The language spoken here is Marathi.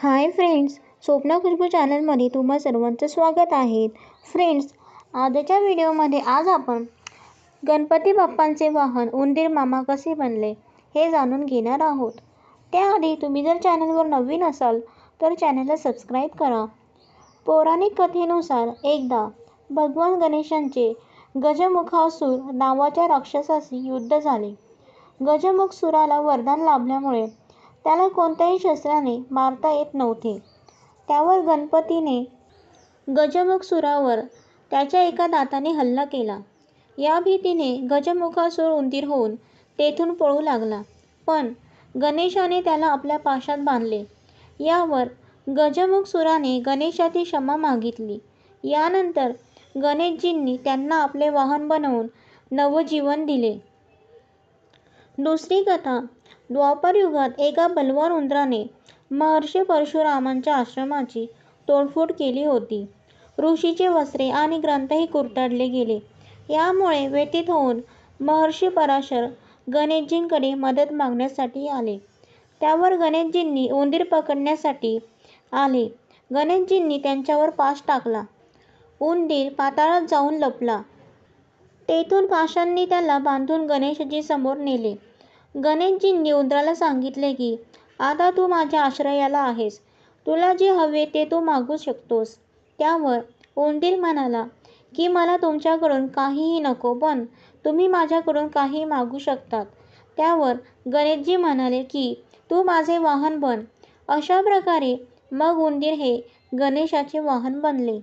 हाय फ्रेंड्स स्वप्ना खुशबू चॅनलमध्ये तुम्हा सर्वांचं स्वागत आहे. फ्रेंड्स आजच्या व्हिडिओमध्ये आज आपण गणपती बाप्पांचे वाहन उंदीर मामा कसे बनले हे जाणून घेणार आहोत. त्याआधी तुम्ही जर चॅनलवर नवीन असाल तर चॅनलला सबस्क्राईब करा. पौराणिक कथेनुसार एकदा भगवान गणेशांचे गजमुखासूर नावाच्या राक्षसाशी युद्ध झाले. गजमुखसुराला वरदान लाभल्यामुळे त्याला कोणत्याही शस्त्राने मारता येत नव्हते. त्यावर गणपतीने गजमुखसुरावर त्याच्या एका दाताने हल्ला केला. या भीतीने गजमुखासूर उंदीर होऊन तेथून पळू लागला. पण गणेशाने त्याला आपल्या पाशात बांधले. यावर गजमुखसुराने गणेशाची क्षमा मागितली. यानंतर गणेशजींनी त्यांना आपले वाहन बनवून नवजीवन दिले. दुसरी कथा द्वापर युगात एका बलवान उंदराने महर्षी परशुरामांच्या आश्रमाची तोडफोड केली होती. ऋषीचे वस्त्रे आणि ग्रंथही कुरतडले गेले. यामुळे व्यथित होऊन महर्षी पराशर गणेशजींकडे मदत मागण्यासाठी आले. त्यावर गणेशजींनी उंदीर पकडण्यासाठी आले. गणेशजींनी त्यांच्यावर पाश टाकला. उंदीर पाताळात जाऊन लपला. तेथून पाशांनी त्याला बांधून गणेशजी समोर नेले. गणेशजींनी उंदराला सांगितले की आता तू माझ्या आश्रयाला आहेस. तुला जे हवे ते तू मागू शकतोस. त्यावर उंदीर म्हणाला की मला तुमच्याकडून काहीही नको पण तुम्ही माझ्याकडून काही मागू शकतात. त्यावर गणेशजी म्हणाले की तू माझे वाहन बन. अशा प्रकारे मग उंदीर हे गणेशाचे वाहन बनले.